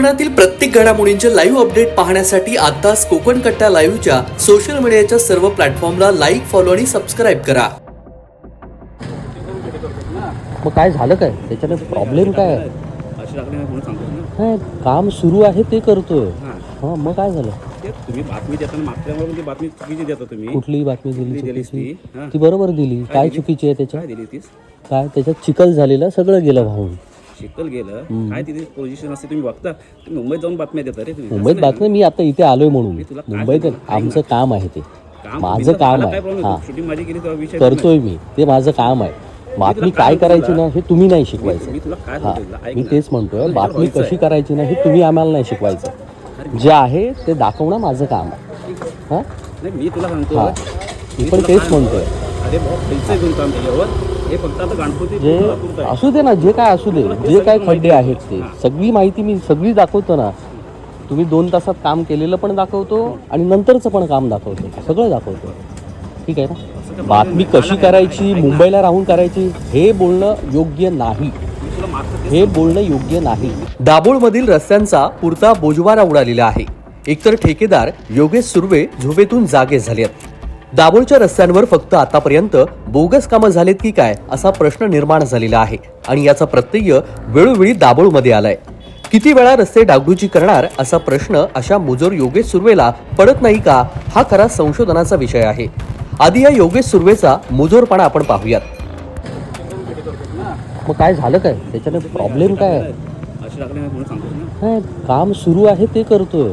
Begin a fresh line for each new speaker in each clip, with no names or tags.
कोकणातील प्रत्येक घडामोडींचे लाईव्ह अपडेट पाहण्यासाठी आताच कोकण कट्टा लाईव्हच्या सोशल मीडियाच्या सर्व प्लॅटफॉर्मला लाईक फॉलो आणि सबस्क्राईब करा.
मग काय झालं काय? त्याच्याने प्रॉब्लेम काय?
नाही
काम सुरू आहे ते करतोय.
हां
हां मग काय झालं?
तुम्ही बातमी देताना मागच्या वेळेला ती बातमी चुकीची देता तुम्ही.
कुठली बातमी दिली चुकीची?
ती?
बरोबर दिली. काय? चुकीची आहे त्याच्यात?
काय दिली तीस
काय? त्याच्यात चिखल झालेलं सगळं गेलं वाहून
शिकल गेलं काय तिथे पोझिशन असते तुम्ही बघता. तुम्ही मुंबईत जाऊन बातम्या देता रे तुम्ही.
मुंबईत
असं नाही
बातमी मी आता इथे आलोय म्हणून. मुंबईत आमचं काम आहे ते. माझं काम आहे. हां.
शूटिंग माझी केली तेव्हा विषय
करतोय मी. ते माझं काम आहे. बातमी काय करायची? ना हे तुम्ही नाही शिकवायचं.
मी.
तेच म्हणतोय बातमी कशी. करायची ना हे तुम्ही आम्हाला नाही शिकवायचं. जे आहे ते दाखवणं माझं काम आहे. हां?
नाही मी तुला सांगतो.
मी पण तेच म्हणतोय.
अरे भाऊ पैसे घेऊन काम त्याच्यावर हे फक्त आता गणपती
जे
पुरतं आहे.
असू दे ना जे काय असू दे जे काय खड्डे आहेत ते. सगळी माहिती मी सगळी दाखवतो ना. तुम्ही दोन तासात काम केलेलं पण दाखवतो आणि नंतरचं पण काम दाखवतो. सगळं दाखवतो. ठीक आहे ना? बातमी कशी करायची मुंबईला राहून करायची हे बोलणं योग्य नाही.
मी तुला मागचं तेच
हे बोलणं योग्य नाही.
दाभोळमधील रस्त्यांचा पुरता बोजवारा उडालेला आहे. एकतर ठेकेदार योगेश सुर्वे झोपेतून जागे झालेत. दाभोळच्या रस्त्यांवर फक्त आतापर्यंत बोगस कामं झालेत की काय असा प्रश्न निर्माण झालेला आहे. आणि याचा प्रत्यय वेळोवेळी दाभोळमध्ये आलाय. किती वेळा रस्ते डागडुजी करणार असा प्रश्न अशा मुजोर योगेश सुर्वेला पडत नाही का? हा खरा संशोधनाचा विषय आहे. आधी या योगेश सुर्वेचा मुजोरपणा आपण पाहूयात.
मग काय झालं काय? त्याच्याने प्रॉब्लेम काय आहे? काम सुरू आहे ते करतोय.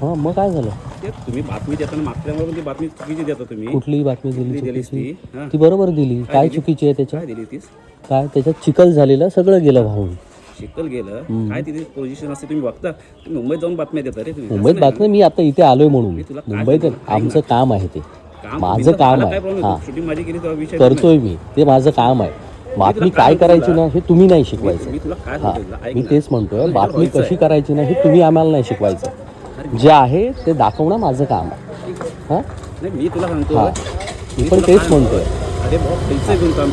हां
मग काय झालं?
ते तुम्ही बातमी देताना मागच्या वेळेला ती बातमी चुकीची देता तुम्ही.
कुठली बातमी दिली चुकीची.
ती? हां.
ती बरोबर दिली. काय? चुकीची आहे त्याच्यात?
काय दिली तीस?
काय? त्याच्यात चिखल झालेलं सगळं गेलं वाहून
शिकल गेलं? काय तिथे पोझिशन असते तुम्ही बघता? तुम्ही मुंबईत जाऊन बातम्या देता रे तुम्ही.
मुंबईत बातमी मी आता इथे आलोय म्हणून.
मी तुला काय
मुंबईत? आमचं काम आहे ते.
काम
माझं काम
मला काय
आहे
प्रॉब्लेम
हां
शूटिंग माझी केली तेव्हा विषय
करतोय मी. ते माझं काम आहे. बातमी काय करायची ना हे तुम्ही नाही शिकवायचं.
मी तुला काय सांगतो तुला? ऐक
मी
ना.
तेच म्हणतोय बातमी कशी. करायची ना हे तुम्ही आम्हाला नाही शिकवायचं. जे आहे ते दाखवणं माझं काम आहे. हां?
नाही मी तुला सांगतो.
हां. मी पण तेच म्हणतोय.
अरे पैसे काम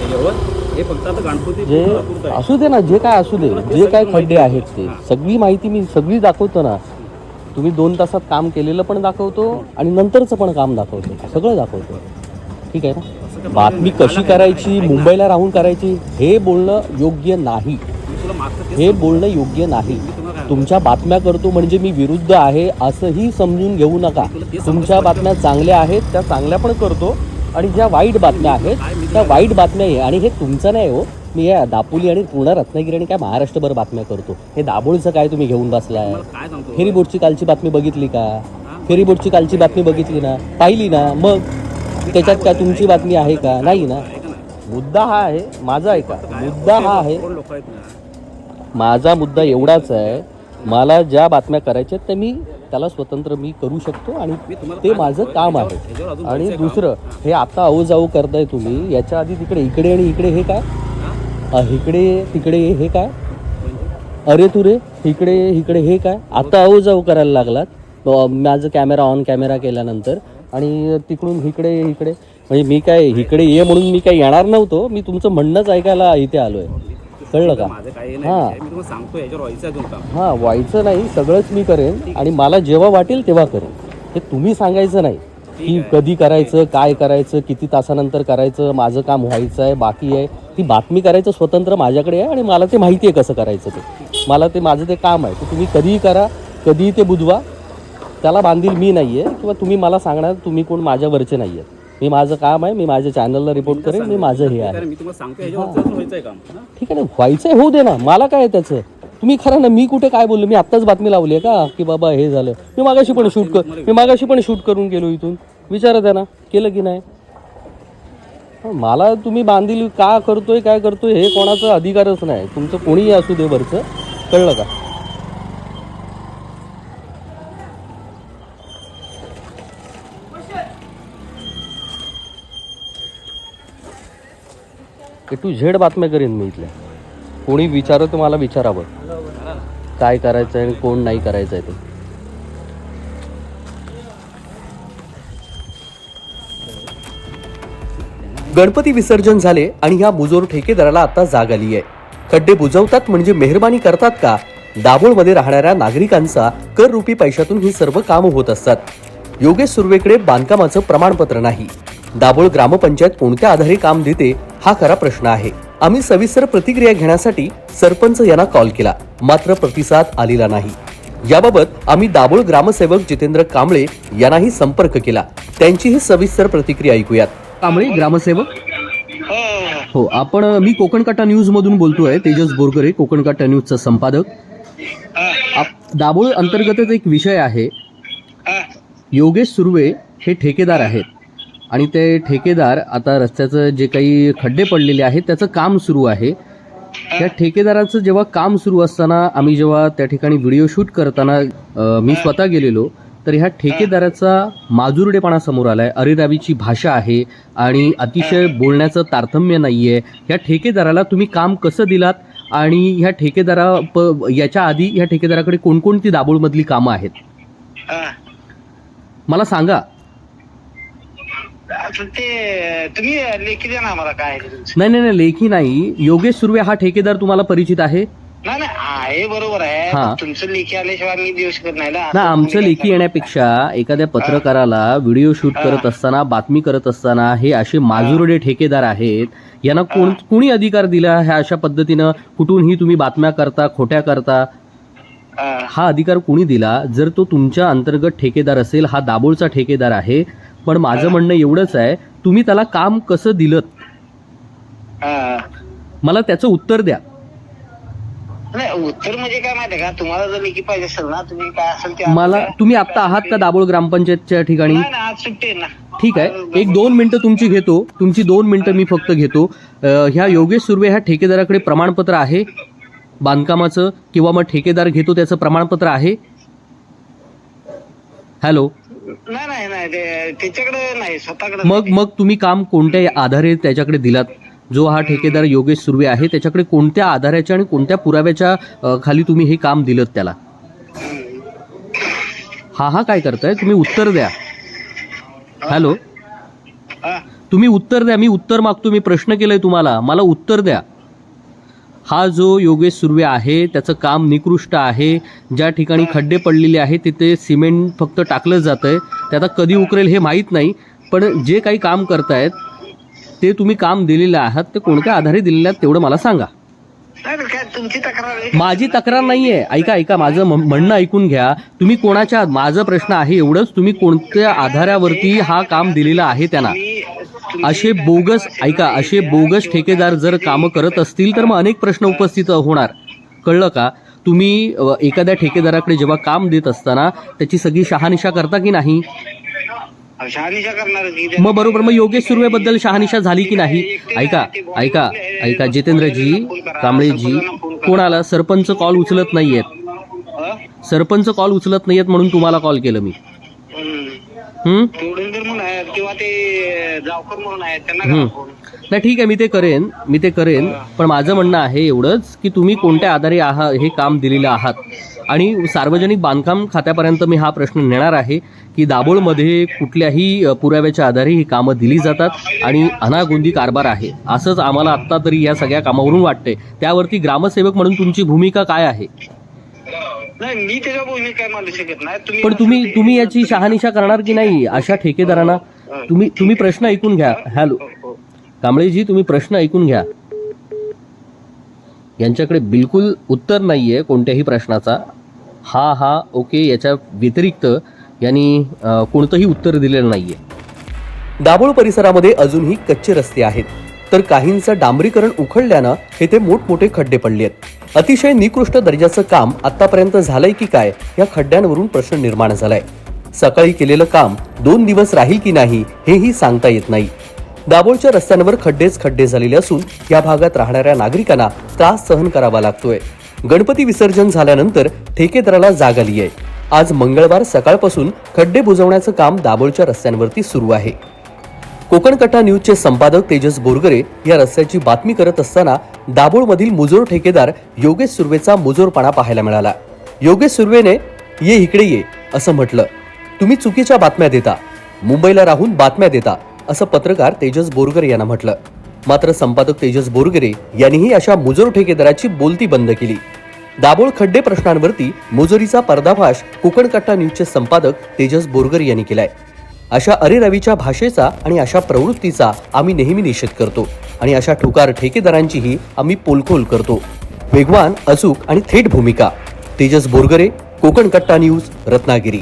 हे फक्त आता गणपती
जे. असू दे ना जे काय असू दे जे काय खड्डे आहेत ते सगळी माहिती मी सगळी दाखवतो ना. तुम्ही दोन तासात काम केलेलं पण दाखवतो आणि नंतरचं पण काम दाखवतो. सगळं दाखवतो. ठीक आहे ना? बातमी कशी करायची मुंबईला राहून करायची हे बोलणं योग्य नाही. हे बोलणं योग्य नाही. तुमच्या बातम्या करतो म्हणजे मी विरुद्ध आहे असंही समजून घेऊ नका. तुमच्या बातम्या चांगल्या आहेत त्या चांगल्या पण करतो. आणि ज्या वाईट बातम्या आहेत त्या वाईट बातम्या आहे. आणि हे तुमचं नाही हो. मी या दापोली आणि पूर्ण रत्नागिरी आणि काय महाराष्ट्रभर बातम्या करतो. हे दाभोळचं काय तुम्ही घेऊन बसलाय? फेरीबोटची कालची बातमी बघितली का? फेरीबोटची कालची बातमी बघितली ना? पाहिली ना? मग? त्याच्यात काय तुमची बातमी आहे का? नाही ना? मुद्दा हा आहे. माझा ऐका. मुद्दा हा आहे. माझा मुद्दा एवढाच आहे. मला ज्या बातम्या करायच्या आहेत त्या मी त्याला स्वतंत्र मी करू शकतो आणि ते माझं काम आहे. आणि दुसरं हे आता अहो जाऊ करताय तुम्ही याच्या आधी तिकडे इकडे आणि इकडे हे काय? इकडे तिकडे हे काय? अरे तू रे इकडे इकडे हे काय? आता अहो जाऊ करायला लागलात. माझं कॅमेरा ऑन कॅमेरा केल्यानंतर आणि तिकडून इकडे इकडे म्हणजे मी काय इकडे ये म्हणून मी काय येणार नव्हतो मी तुमचं म्हणणंच ऐकायला इथे आलोय. कळलं का?
माझं काही
हां.
मी तुम्हाला सांगतो याच्यावर व्हायचं आहे अजून काम
हां व्हायचं नाही सगळंच मी करेन आणि मला जेव्हा वाटेल तेव्हा करेन. हे तुम्ही सांगायचं नाही. की कधी करायचं काय करायचं किती तासानंतर करायचं माझं काम व्हायचं आहे बाकी आहे. ती बातमी करायचं स्वतंत्र माझ्याकडे आहे आणि मला ते माहिती आहे कसं करायचं ते. मला ते माझं ते काम आहे. ते तुम्ही कधीही करा कधीही ते बुधवा. त्याला बांधील मी नाही आहे किंवा तुम्ही मला सांगणार तुम्ही कोण माझ्यावरचे नाही आहेत मी माझं काम आहे मी माझ्या चॅनलला रिपोर्ट करेन मी माझं हे आहे.
मी तुम्हाला सांगतो काम हां?
ठीक आहे ना व्हायचंय होऊ दे ना. मला काय आहे त्याचं? तुम्ही खरं ना मी कुठे काय बोललो? मी आत्ताच बातमी लावली आहे का? की बाबा हे झालं. मी मागाशी पण शूट कर मी मागाशी पण शूट करून गेलो इथून. विचारत आहे ना केलं की नाही? हं, मला तुम्ही बांधील का करतोय काय करतोय हे कोणाचा अधिकारच नाही. तुमचं कोणीही असू दे वरचं. कळलं का? ए टू झेड बातम्या करीन मी इथल्या. कोणी विचारत तर मला विचारावं. काय करायचं आहे आणि कोण नाही करायचं आहे ते.
गणपती विसर्जन झाले आणि ह्या बुजोर ठेकेदाराला आता जाग आली आहे. खड्डे बुजवतात म्हणजे मेहरबानी करतात का?
दाभोळमध्ये राहणाऱ्या नागरिकांचा कर रुपी पैशातून ही सर्व कामं होत असतात. योगेश सुर्वेकडे बांधकामाचं प्रमाणपत्र नाही. दाभोळ ग्रामपंचायत कोणत्या आधारे काम देते? हा खरा प्रश्न आहे. आम्ही सविस्तर प्रतिक्रिया घेण्यासाठी सरपंच यांना कॉल केला. मात्र प्रतिसाद आलेला नाही. याबाबत आम्ही दाभोळ ग्रामसेवक जितेंद्र कांबळे यांनाही संपर्क केला. त्यांचीही सविस्तर प्रतिक्रिया ऐकूयात. कांबळे ग्रामसेवक? हो. आपण मी कोकण काटा न्यूज मधून बोलतोय तेजस बोरगरे कोकण काटा न्यूजचा संपादक. आप- दाभोळ अंतर्गतच एक विषय आहे. योगेश सुर्वे हे ठेकेदार आहेत. आणि ते ठेकेदार आता रस्त्याचं जे काही खड्डे पडलेले आहेत त्याचं काम सुरू आहे. त्या ठेकेदाराचं जेव्हा काम सुरू असताना आम्ही जेव्हा त्या ठिकाणी व्हिडिओ शूट करताना मी स्वतः गेलेलो तर ह्या ठेकेदाराचा माजुरडेपणा समोर आलाय. अरेरावीची भाषा आहे आणि अतिशय बोलण्याचं तारतम्य नाहीये. ह्या ठेकेदाराला तुम्ही काम कसं दिलात? आणि ह्या ठेकेदारा प याच्या आधी ह्या ठेकेदाराकडे कोणकोणती दाभोळमधली कामं आहेत. मला सांगा
ते तुम्ही लेखी द्या ना आम्हाला काय आहे ते तुमचं.
नाही नाही नाही लेखी नाही. योगेश सुर्वे हा ठेकेदार तुम्हाला परिचित आहे.
नाही नाही आहे बरोबर आहे.
हा.
पण तुमचं लेखी आल्याशिवाय देऊ शकत नाही ना.
ना आमचं लेखी येण्यापेक्षा एखाद्या पत्रकाराला व्हिडिओ शूट करत असताना बातमी करत असताना हे असे माजुरडे ठेकेदार आहेत. यांना कोण कुणी अधिकार दिला ह्या अशा पद्धतीनं? कुठूनही तुम्ही बातम्या करता खोट्या करता?
हा.
हा अधिकार कुणी दिला? जर तो तुमच्या अंतर्गत ठेकेदार असेल हा दाभोळचा ठेकेदार आहे पण माझं म्हणणं एवढंच आहे तुम्ही त्याला काम कसं दिलं. मला त्याचं उत्तर द्या.
नाही उत्तर म्हणजे काय माहितीये का? तुम्हाला जर लेखी पाहिजे असेल ना तुम्ही काय असेल ते
मला तुम्ही आत्ता आहात का दाभोळ ग्रामपंचायतच्या ठिकाणी? ठीक आहे. एक दोन मिनिटं तुमची घेतो. तुमची दोन मिनिटं मी फक्त घेतो. ह्या योगेश सुर्वे ह्या ठेकेदाराकडे प्रमाणपत्र आहे बांधकामाचं किंवा मग ठेकेदार घेतो त्याचं प्रमाणपत्र आहे? हॅलो?
नाही नाही नाही त्याच्याकडे नाही स्वतःकडे
मग मग तुम्ही काम कोणत्या आधारे त्याच्याकडे दिलात? जो हा ठेकेदार योगेश सुर्वे आहे त्याच्याकडे कोणत्या आधाराच्या आणि कोणत्या पुराव्याच्या अ, खाली तुम्ही हे काम दिलं त्याला? हा हा काय करताय? तुम्ही उत्तर द्या. हॅलो.
हा.
तुम्ही उत्तर द्या. मी उत्तर मागतो मी प्रश्न केलाय तुम्हाला. मला उत्तर द्या. हा जो योगेश सुर्वे आहे त्याचं काम निकृष्ट आहे. ज्या ठिकाणी खड्डे पडलेले आहेत तिथे सिमेंट फक्त टाकलं जातं आहे ते आता कधी उकरेल हे माहीत नाही पण जे काही काम करतायत ते तुम्ही काम दिलेलं आहात ते कोणत्या आधारे दिलेले आहेत तेवढं मला सांगा.
तुमची तक्रार
माझी तक्रार नाही आहे ऐका ऐका माझं म्हणणं ऐकून घ्या. तुम्ही कोणाच्या माझा प्रश्न आहे एवढंच. तुम्ही कोणत्या आधारावरती हा काम दिलेलं आहे त्यांना? असे बोगस ऐका असे बोगस ठेकेदार जर कामं करत असतील तर मग अनेक प्रश्न उपस्थित होणार. कळलं का? तुम्ही एखाद्या ठेकेदाराकडे जेव्हा काम देत असताना त्याची सगळी शहानिशा करता की नाही?
शहानिशा करणार
मग बरोबर मग योगेश सुर्वेबद्दल शहानिशा झाली की नाही? ऐका ऐका ऐका जितेंद्रजी कांबळेजी कोणाला सरपंच कॉल उचलत नाहीयेत? सरपंच कॉल उचलत नाहीयेत म्हणून तुम्हाला कॉल केलं मी.
म्हणून आहेत किंवा ते जावकर म्हणून आहेत त्यांना
हम्म. नाही ठीक आहे मी ते करेन मी ते करेन पण माझं म्हणणं आहे एवढंच की तुम्ही कोणत्या आधारे आहात हे काम दिलेलं आहात? आणि सार्वजनिक बांधकाम खात्यापर्यंत मी हा प्रश्न नेणार आहे की दाभोळमध्ये कुठल्याही अ, पुराव्याच्या आधारे ही कामं दिली जातात आणि अनागोंदी कारभार आहे. असंच आम्हाला आत्ता तरी या सगळ्या कामावरून वाटते त्यावरती ग्रामसेवक म्हणून तुमची भूमिका काय आहे?
नाही मी त्याच्या काय मानू शकत नाही.
पण तुम्ही तुम्ही याची शहानिशा करणार की नाही? अशा ठेकेदारांना तुम्ही तुम्ही प्रश्न ऐकून घ्या. हॅलो. कांबळेजी तुम्ही प्रश्न ऐकून घ्या. यांच्याकडे बिलकुल उत्तर नाहीये कोणत्याही प्रश्नाचा. हा हा ओके याच्या व्यतिरिक्त यांनी कोणतंही उत्तर दिलेलं नाहीये. दाभोळ परिसरामध्ये अजूनही कच्चे रस्ते आहेत. तर काहींचं डांबरीकरण उखडल्यानं हे ते मोठमोठे खड्डे पडले आहेत अतिशय निकृष्ट दर्जाचं काम आतापर्यंत झालंय की काय या खड्ड्यांवरून प्रश्न निर्माण झालाय. सकाळी केलेलं काम दोन दिवस राहील की नाही हेही सांगता येत नाही. दाभोळच्या रस्त्यांवर खड्डेच खड्डे झालेले असून या भागात राहणाऱ्या नागरिकांना त्रास सहन करावा लागतोय. गणपती विसर्जन झाल्यानंतर ठेकेदाराला जाग आली आहे आज मंगळवार सकाळपासून खड्डे बुजवण्याचं काम दाभोळच्या रस्त्यांवरती सुरू आहे. कोकण कट्टा न्यूजचे संपादक तेजस बोरगरे या रस्त्याची बातमी करत असताना दाभोळमधील मुजोर ठेकेदार योगेश सुर्वेचा मुजोरपणा पाहायला मिळाला. योगेश सुर्वेने ये इकडे ये असं म्हटलं. तुम्ही चुकीच्या बातम्या देता. मुंबईला राहून बातम्या देता असं पत्रकार तेजस बोरगरे यांना म्हटलं. मात्र संपादक तेजस बोरगरे यांनीही अशा मुजोर ठेकेदाराची बोलती बंद केली. दाभोळ खड्डे प्रश्नांवरती मुजोरीचा पर्दाफाश कोकण कट्टा न्यूजचे संपादक तेजस बोरगर यांनी केलाय. अशा अरेरवीच्या भाषेचा आणि अशा प्रवृत्तीचा आम्ही नेहमी निषेध करतो आणि अशा ठुकार ठेकेदारांचीही आम्ही पोलखोल करतो. वेगवान अचूक आणि थेट भूमिका. तेजस बोरगरे कोकण कट्टा न्यूज रत्नागिरी.